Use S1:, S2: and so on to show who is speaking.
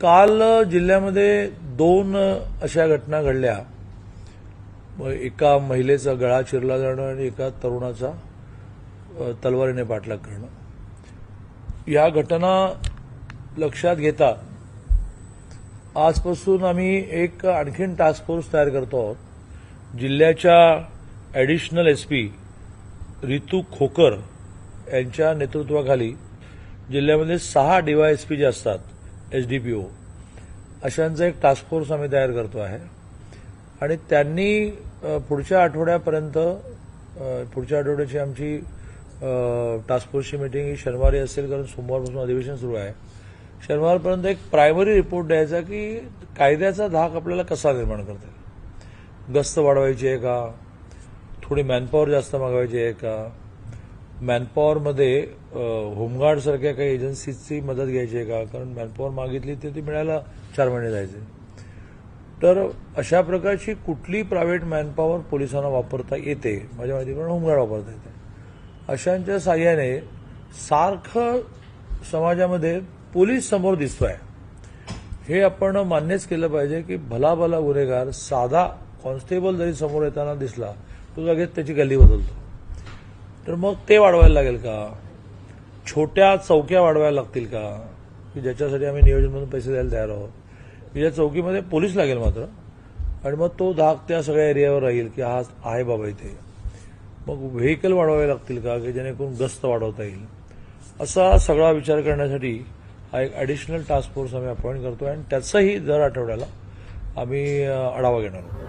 S1: काल जिल्ह्यामध्ये दोन अशा घटना घडल्या. मग एका महिलेचा गळा चिरला जाणं आणि एका तरुणाचा तलवारीने पाठलाग करणं. या घटना लक्षात घेता आजपासून आम्ही एक आणखीन टास्क फोर्स तयार करतो आहोत. जिल्ह्याच्या additional S P Ritu Khokar यांच्या नेतृत्वाखाली जिल्ह्यामध्ये सहा डीवायएसपी जे असतात एसडीपीओ अशांचा एक टास्क फोर्स आम्ही तयार करतो आहे. आणि त्यांनी पुढच्या आठवड्यापर्यंत पुढच्या आठवड्याची आमची टास्क फोर्सची मिटिंग ही शनिवारी असेल कारण सोमवारपासून अधिवेशन सुरू आहे. शनिवारपर्यंत एक प्रायमरी रिपोर्ट द्यायचा की कायद्याचा धाक आपल्याला कसा निर्माण करता येईल? गस्त वाढवायची आहे का? थोडी मॅनपॉवर जास्त मागवायची आहे का? मॅनपॉवरमध्ये होमगार्डसारख्या काही एजन्सीची मदत घ्यायची आहे का? कारण मॅनपॉवर मागितली तर ती मिळायला चार महिने जायचे. तर अशा प्रकारची कुठली प्रायव्हेट मॅनपॉवर पोलिसांना वापरता येते? माझ्या माहितीप्रमाणे होमगार्ड वापरता येते. अशांच्या साह्याने सारखं समाजामध्ये पोलीस समोर दिसतोय. हे आपण मान्यच केलं पाहिजे की भला भला गुन्हेगार साधा कॉन्स्टेबल जरी समोर येताना दिसला तो लगेच त्याची गल्ली बदलतो. तर मग ते वाढवायला लागेल का? छोट्या चौक्या वाढवायला लागतील का? की ज्याच्यासाठी आम्ही नियोजनमधून पैसे द्यायला तयार आहोत. की ज्या चौकीमध्ये पोलीस लागेल मात्र आणि मग तो धाक त्या सगळ्या एरियावर राहील की हा आहे बाबा इथे. मग व्हेकल वाढवावे लागतील का की जेणेकरून गस्त वाढवता येईल? असा सगळा विचार करण्यासाठी हा एक ॲडिशनल टास्क फोर्स आम्ही अपॉइंट करतो आणि त्याचाही दर आठवड्याला आम्ही आढावा घेणार आहोत.